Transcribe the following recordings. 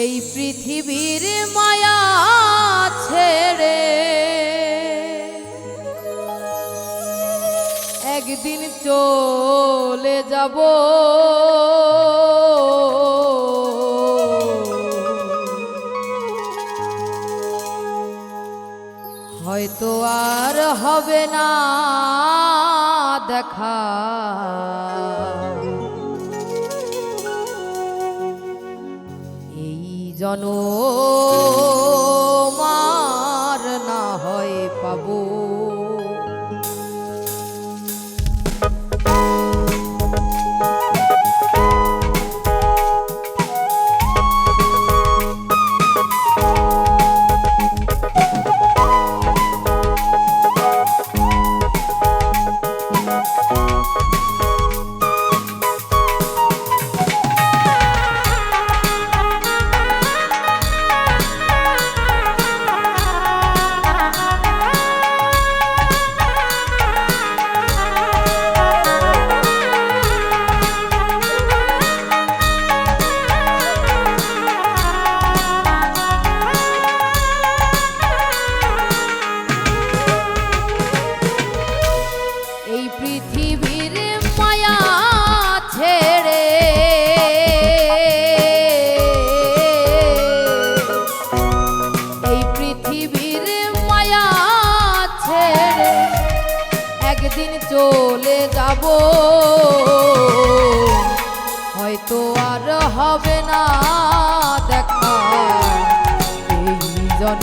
এই পৃথিবীর মায়া ছেড়ে। একদিন চলে যাব। হয়তো আর হবে না দেখা। এই জন মার না হয় পাবো। এই পৃথিবীর মায়া ছেড়ে একদিন চলে যাব। হয়তো আর হবে না দেখা। এই জন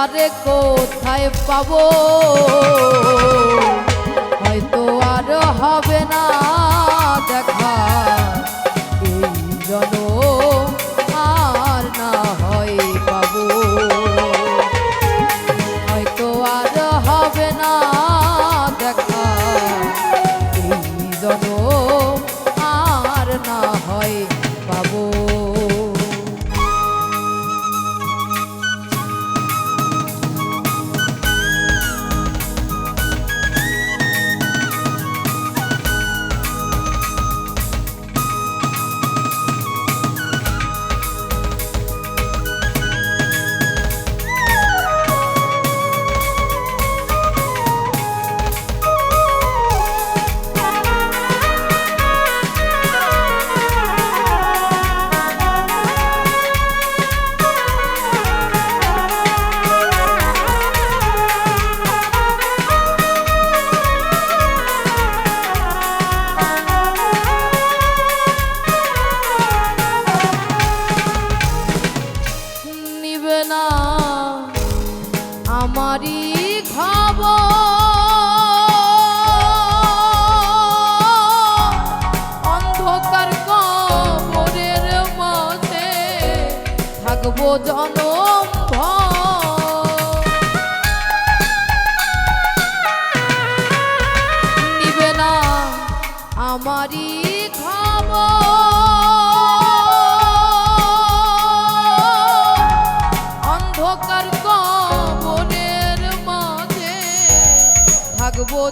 তারে কোথায় পাবো? হয়তো আর হবে না। নেবে না। আমারই অন্ধকার কবরের মাঝে থাকব না আমারই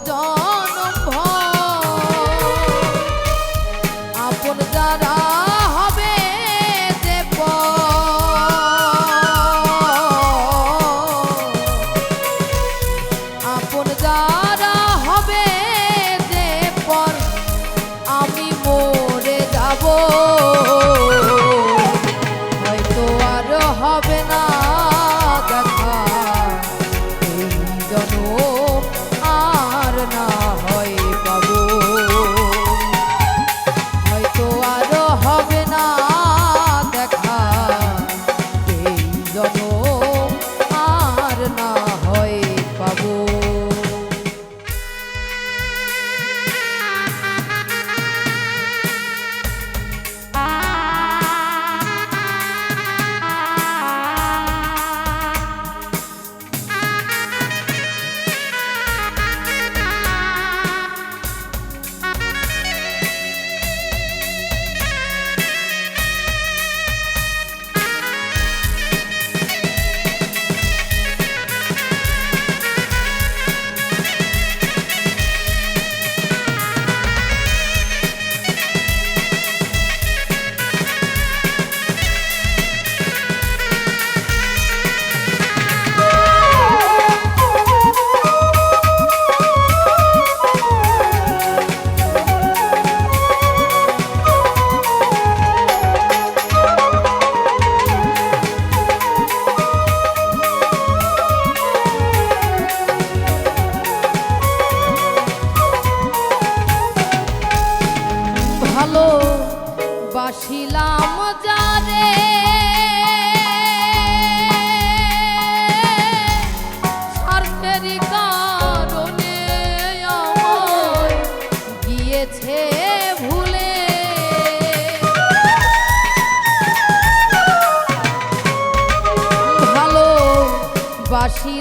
জনম আপন যারা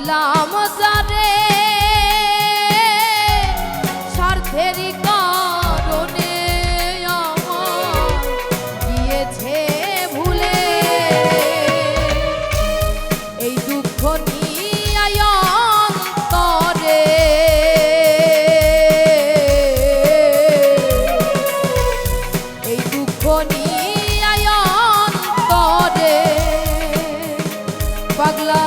দিলাম যারে। স্বার্থেরই কারণে আমার গিয়েছে ভুলে। এই দুঃখ নিয়ে অন্তরে। এই দুঃখ নিয়ে অন্তরে। পাগলা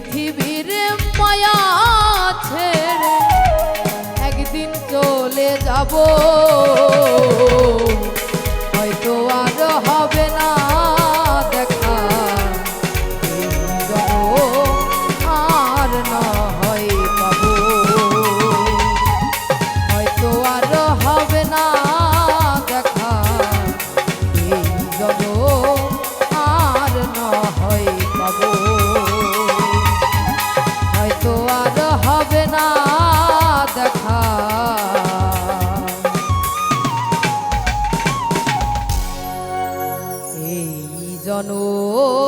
পৃথিবীর মায়া ছেড়ে একদিন চলে যাব। জনম